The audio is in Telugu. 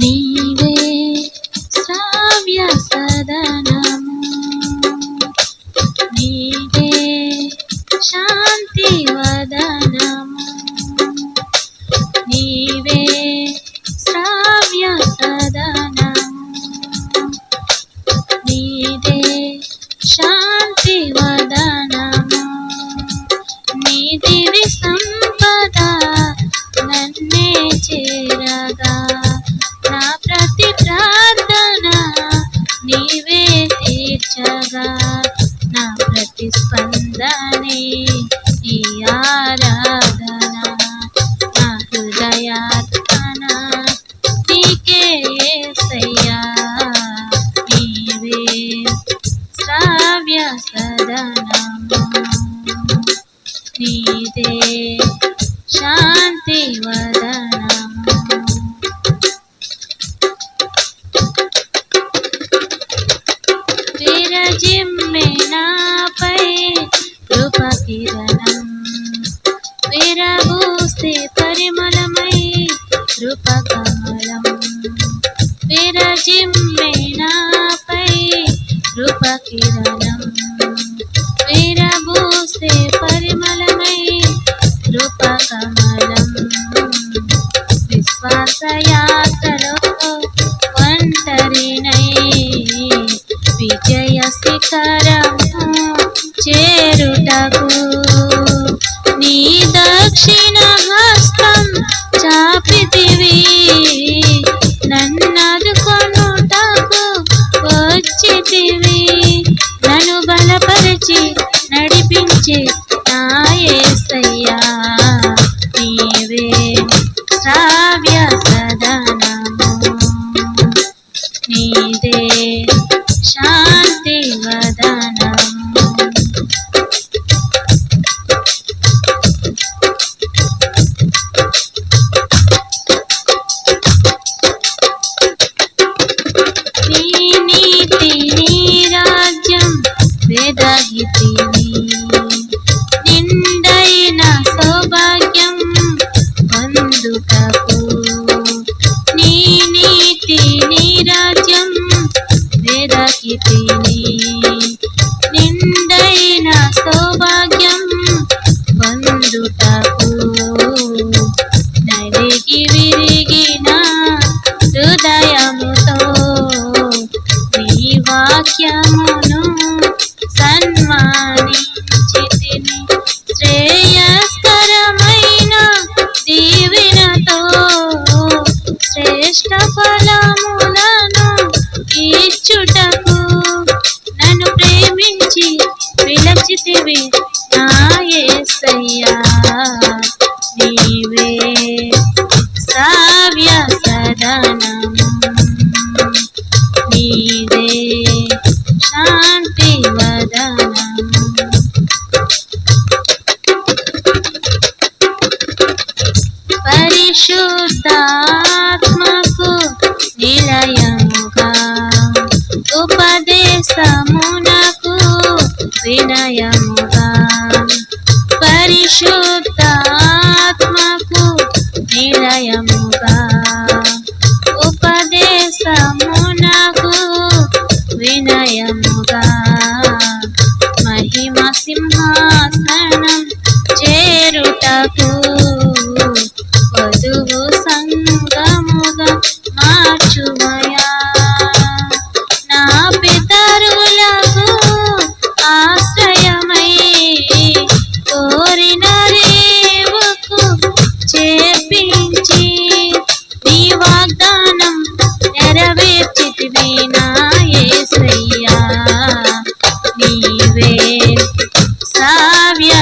నీవే ప్రతి స్పందనే. ఈ ఆరాధన నా హృదయార్పణ నీకే యేసయ్యా నీవే శ్రావ్య సదనము. నీదే శాంతి వదనము. విరజిమ్మినా కృపకిరణం విరబూస్తే పరిమళమై కృపకమలం. విశ్వాసయాత్రలో ఒంటరినై విజయ శిఖరము చేరుటకు నీ దక్షిణ హస్తం చాపితివి. వేదగితిని నిండైన ఇచ్చుటకు నన్ను ప్రేమించి పిలచితివి నా సయ్యా నీవే శ్రావ్య సదనము నీదే శాంతి వదనము పరిశుద్ధ ఉపదేశమునకు వినయముగా. పరిశుద్ధాత్మకు నిలయముగా. ఉపదేశమునకు వినయముగా. మహిమ సింహాసనం చేరుటకు చేపించి నీ వాగ్దానం నెరవేర్చితివి నా నీవే శ్రావ్య